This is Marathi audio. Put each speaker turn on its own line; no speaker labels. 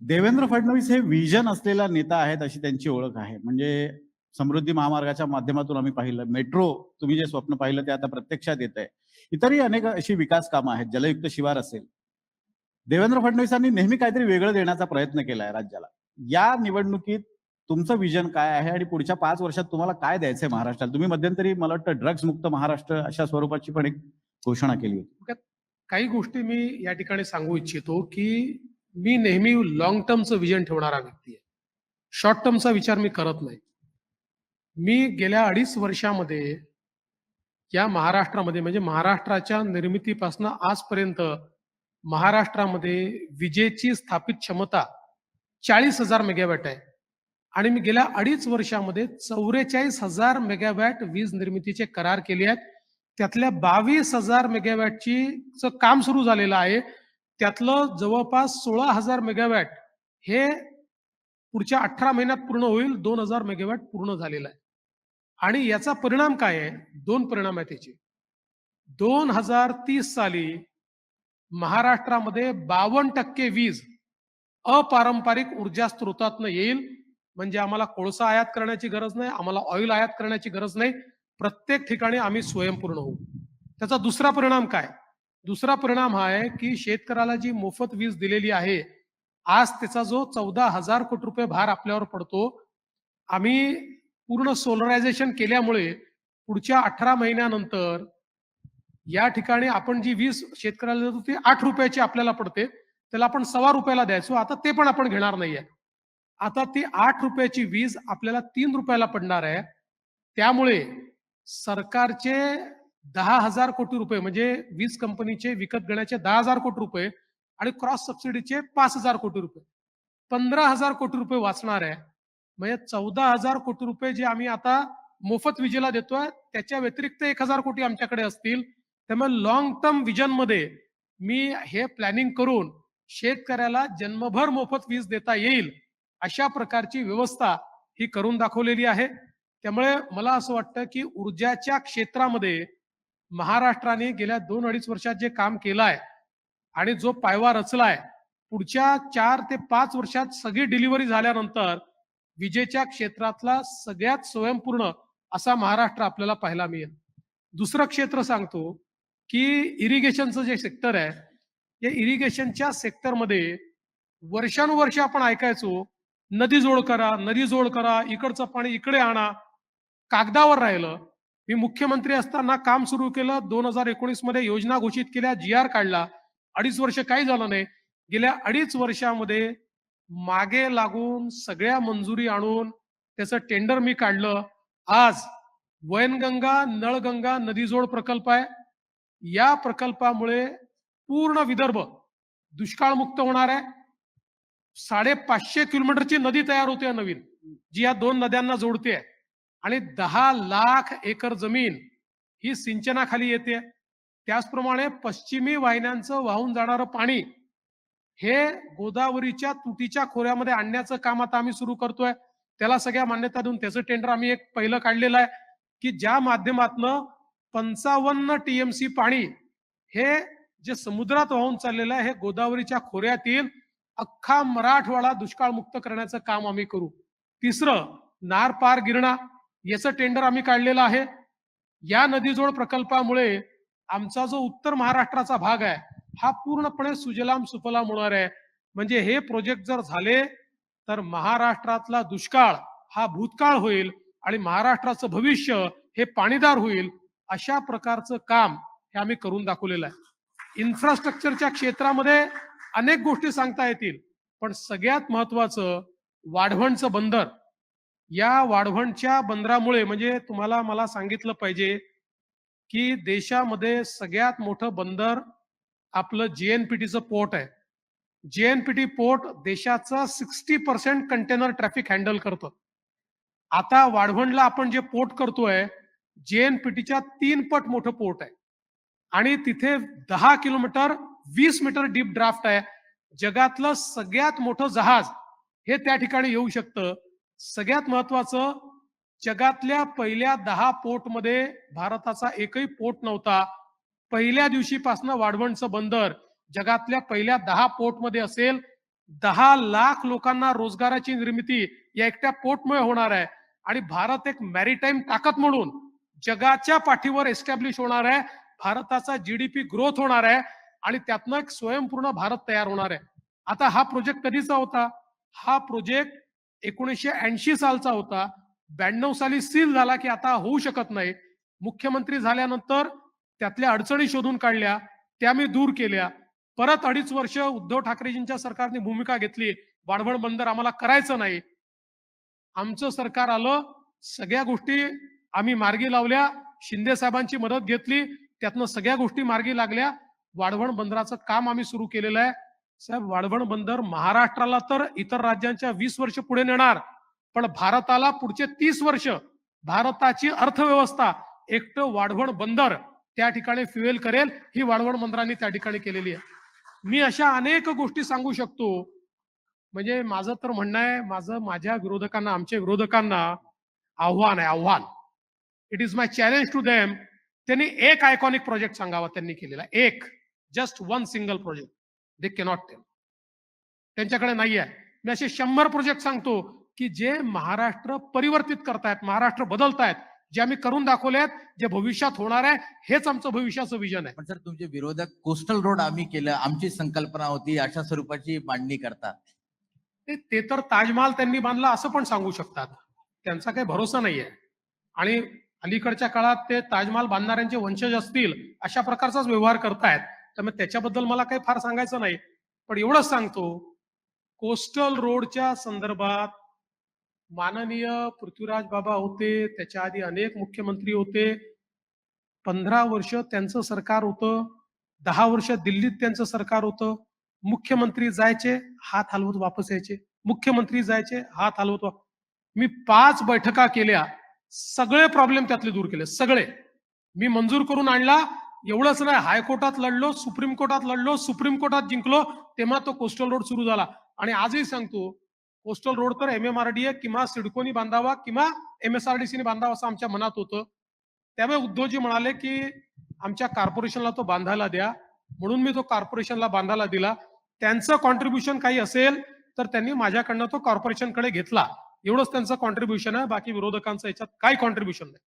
देवेंद्र फडणवीस हे विजन असलेला नेता आहेत अशी त्यांची ओळख आहे. म्हणजे समृद्धी महामार्गाच्या माध्यमातून आम्ही पाहिलं. मेट्रो तुम्ही जे स्वप्न पाहिलं ते आता प्रत्यक्षात येत आहे. इतरही अनेक अशी विकास कामं आहेत. जलयुक्त शिवार असेल. देवेंद्र फडणवीसांनी नेहमी काहीतरी वेगळं देण्याचा प्रयत्न केला आहे राज्याला. या निवडणुकीत तुमचं विजन काय आहे आणि पुढच्या पाच वर्षात तुम्हाला काय द्यायचंय महाराष्ट्राला? तुम्ही मध्यंतरी मला वाटतं ड्रग्ज मुक्त महाराष्ट्र अशा स्वरूपाची पण एक घोषणा केली होती.
काही गोष्टी मी या ठिकाणी सांगू इच्छितो की मी नेहमी लॉंग टर्मचं विजन ठेवणारा व्यक्ती आहे. शॉर्ट टर्मचा विचार मी करत नाही. मी गेल्या अडीच वर्षामध्ये या महाराष्ट्रामध्ये म्हणजे महाराष्ट्राच्या निर्मितीपासून आजपर्यंत महाराष्ट्रामध्ये विजेची स्थापित क्षमता चाळीस हजार मेगावॅट आहे. आणि मी गेल्या अडीच वर्षामध्ये चौवेचाळीस हजार मेगावॅट वीज निर्मितीचे करार केले आहेत. त्यातल्या बावीस हजार मेगावॅटची काम सुरू झालेलं आहे. त्यातलं जवळपास सोळा हजार मेगावॅट हे पुढच्या अठरा महिन्यात पूर्ण होईल दोन हजार मेगावॅट पूर्ण झालेलं आहे. आणि याचा परिणाम काय आहे? दोन परिणाम आहे त्याचे दोन हजार तीस साली महाराष्ट्रामध्ये बावन्न टक्के वीज अपारंपरिक ऊर्जा स्रोतातनं येईल. म्हणजे आम्हाला कोळसा आयात करण्याची गरज नाही आम्हाला ऑइल आयात करण्याची गरज नाही. प्रत्येक ठिकाणी आम्ही स्वयंपूर्ण होऊ. त्याचा दुसरा परिणाम काय? दुसरा परिणाम हा आहे की शेतकऱ्याला जी मोफत वीज दिलेली आहे आज त्याचा जो चौदा हजार कोटी रुपये भार आपल्यावर पडतो आम्ही पूर्ण सोलरायझेशन केल्यामुळे पुढच्या अठरा महिन्यानंतर या ठिकाणी आपण जी वीज शेतकऱ्याला देतो ती आठ रुपयाची आपल्याला पडते. त्याला आपण सव्वा रुपयाला द्यायचो. आता ते पण आपण घेणार नाहीये. आता ती आठ रुपयाची वीज आपल्याला तीन रुपयाला पडणार आहे. त्यामुळे सरकारचे दहा हजार कोटी रुपये म्हणजे वीज कंपनीचे विकत घेण्याचे दहा हजार कोटी रुपये आणि क्रॉस सबसिडीचे पाच हजार कोटी रुपये. पंधरा हजार कोटी रुपये वाचणार आहे. म्हणजे चौदा हजार कोटी रुपये जे आम्ही आता मोफत विजेला देतोय त्याच्या व्यतिरिक्त एक हजार कोटी आमच्याकडे असतील. त्यामुळे लॉंग टर्म विजनमध्ये मी हे प्लॅनिंग करून शेतकऱ्याला जन्मभर मोफत वीज देता येईल अशा प्रकारची व्यवस्था ही करून दाखवलेली आहे. त्यामुळे मला असं वाटतं की ऊर्जाच्या क्षेत्रामध्ये महाराष्ट्राने गेल्या दोन अडीच वर्षात जे काम केलं आहे आणि जो पायवा रचलाय पुढच्या चार ते पाच वर्षात सगळी डिलिव्हरी झाल्यानंतर विजेच्या क्षेत्रातला सगळ्यात स्वयंपूर्ण असा महाराष्ट्र आपल्याला पाहायला मिळेल. दुसरं क्षेत्र सांगतो की इरिगेशनचं जे सेक्टर आहे या इरिगेशनच्या सेक्टरमध्ये वर्षानुवर्ष आपण ऐकायचो नदी जोड करा नदी जोड करा इकडचं पाणी इकडे आणा कागदावर राहिलं. मी मुख्यमंत्री असताना काम सुरू केलं. दोन हजार एकोणीसमध्ये योजना घोषित केल्या जी आर काढला. अडीच वर्ष काही झालं नाही. गेल्या अडीच वर्षामध्ये मागे लागून सगळ्या मंजुरी आणून त्याचं टेंडर मी काढलं. आज वयनगंगा नळगंगा नदीजोड प्रकल्प आहे. या प्रकल्पामुळे पूर्ण विदर्भ दुष्काळमुक्त होणार आहे. साडेपाचशे किलोमीटरची नदी तयार होते नवीन जी या दोन नद्यांना जोडते आहे. आणि दहा लाख एकर जमीन ही सिंचनाखाली येते. त्याचप्रमाणे पश्चिमी वाहिन्यांचं वाहून जाणारं पाणी हे गोदावरीच्या तुटीच्या खोऱ्यामध्ये आणण्याचं काम आता आम्ही सुरू करतोय. त्याला सगळ्या मान्यता देऊन त्याचं टेंडर आम्ही एक पहिलं काढलेलं आहे की ज्या माध्यमातनं पंचावन्न टीएमसी पाणी हे जे समुद्रात वाहून चाललेलं आहे हे गोदावरीच्या खोऱ्यातील अख्खा मराठवाडा दुष्काळमुक्त करण्याचं काम आम्ही करू. तिसरं नार पार गिरणा. याचं टेंडर आम्ही काढलेलं आहे. या नदीजोड प्रकल्पामुळे आमचा जो उत्तर महाराष्ट्राचा भाग आहे हा पूर्णपणे सुजलाम सुफलाम होणार आहे. म्हणजे हे प्रोजेक्ट जर झाले तर महाराष्ट्रातला दुष्काळ हा भूतकाळ होईल आणि महाराष्ट्राचं भविष्य हे पाणीदार होईल. अशा प्रकारचं काम हे आम्ही करून दाखवलेलं आहे. इन्फ्रास्ट्रक्चरच्या क्षेत्रामध्ये अनेक गोष्टी सांगता येतील पण सगळ्यात महत्वाचं वाढवणचं बंदर या वाढवणच्या बंदरामुळे म्हणजे तुम्हाला मला सांगितलं पाहिजे की देशामध्ये सगळ्यात मोठं बंदर आपलं जेएनपीटीचं पोर्ट आहे. जेएनपीटी पोर्ट देशाचं sixty percent container traffic handle करतं. आता वाढवणला आपण जे पोर्ट करतोय जेएनपीटीच्या तीन पट मोठं पोर्ट आहे. आणि तिथे दहा किलोमीटर वीस मीटर डीप ड्राफ्ट आहे. जगातलं सगळ्यात मोठं जहाज हे त्या ठिकाणी येऊ शकतं. सगळ्यात महत्वाचं जगातल्या पहिल्या दहा पोर्टमध्ये भारताचा एकही पोर्ट नव्हता. पहिल्या दिवशीपासून वाढवणचं बंदर जगातल्या पहिल्या दहा पोर्टमध्ये असेल. दहा लाख लोकांना रोजगाराची निर्मिती या एकट्या पोटमुळे होणार आहे. आणि भारत एक मॅरीटाईम ताकद म्हणून जगाच्या पाठीवर एस्टॅब्लिश होणार आहे. भारताचा जीडीपी ग्रोथ होणार आहे. आणि त्यातनं एक स्वयंपूर्ण भारत तयार होणार आहे. आता हा प्रोजेक्ट कधीचा होता? हा प्रोजेक्ट एकोणीसशे ऐंशी सालचा होता. ब्याण्णव साली सील झाला की आता होऊ शकत नाही. मुख्यमंत्री झाल्यानंतर त्यातल्या अडचणी शोधून काढल्या. त्या मी दूर केल्या. परत अडीच वर्ष उद्धव ठाकरेजींच्या सरकारने भूमिका घेतली. वाढवण बंदर आम्हाला करायचं नाही. आमचं सरकार आलं. सगळ्या गोष्टी आम्ही मार्गी लावल्या. शिंदे साहेबांची मदत घेतली. त्यातनं सगळ्या गोष्टी मार्गी लागल्या. वाढवण बंदराचं काम आम्ही सुरू केलेलं आहे. साहेब वाढवण बंदर महाराष्ट्राला तर इतर राज्यांच्या वीस वर्ष पुढे नेणार पण भारताला पुढचे तीस वर्ष भारताची अर्थव्यवस्था एकटं वाढवण बंदर त्या ठिकाणी फ्युएल करेल ही वाढवण बंदरांनी त्या ठिकाणी केलेली आहे. मी अशा अनेक गोष्टी सांगू शकतो. म्हणजे माझं तर म्हणणं आहे माझं माझ्या विरोधकांना आमच्या विरोधकांना आव्हान आहे आव्हान. It is my challenge to them त्यांनी एक आयकॉनिक प्रोजेक्ट सांगावा त्यांनी केलेला एक just one single project they cannot tell त्यांच्याकडे नाही आहे. मी असे शंभर प्रोजेक्ट सांगतो की जे महाराष्ट्र परिवर्तित करतायत महाराष्ट्र बदलतायत जे आम्ही करून दाखवले आहेत जे भविष्यात होणार आहे हेच आमचं भविष्याचं विजन आहे.
पण सर तुमचे विरोधक कोस्टल रोड आम्ही केलं आमची संकल्पना होती अशा स्वरूपाची मांडणी करतात.
ते ते तर ताजमहाल त्यांनी बांधला असं पण सांगू शकतात. त्यांचा काही भरोसा नाहीये. आणि अलीकडच्या काळात ते ताजमहाल बांधणाऱ्यांचे वंशज असतील अशा प्रकारचाच व्यवहार करतायत. त्यामुळे त्याच्याबद्दल मला काही फार सांगायचं नाही. पण एवढंच सांगतो कोस्टल रोडच्या संदर्भात माननीय पृथ्वीराज बाबा होते त्याच्या आधी अनेक मुख्यमंत्री होते. पंधरा वर्ष त्यांचं सरकार होतं दहा वर्ष दिल्लीत त्यांचं सरकार होतं. मुख्यमंत्री जायचे हात हलवत वापस यायचे. मुख्यमंत्री जायचे हात हलवत मी पाच बैठका केल्या. सगळे प्रॉब्लेम त्यातले दूर केले सगळे. मी मंजूर करून आणला एवढंच नाही हायकोर्टात लढलो सुप्रीम कोर्टात लढलो सुप्रीम कोर्टात जिंकलो तेव्हा तो कोस्टल रोड सुरू झाला. आणि आजही सांगतो कोस्टल रोड तर एम एम आर डी किंवा सिडकोनी बांधावा किंवा एम एस आर डी सीने बांधावा असं आमच्या मनात होतं. त्यावेळी उद्धवजी म्हणाले की आमच्या कॉर्पोरेशनला तो बांधायला द्या. म्हणून मी तो कॉर्पोरेशनला बांधायला दिला. त्यांचं कॉन्ट्रीब्युशन काही असेल तर त्यांनी माझ्याकडनं तो कॉर्पोरेशनकडे घेतला. एवढंच त्यांचं कॉन्ट्रीब्युशन आहे. बाकी विरोधकांचं याच्यात काही कॉन्ट्रीब्युशन नाही.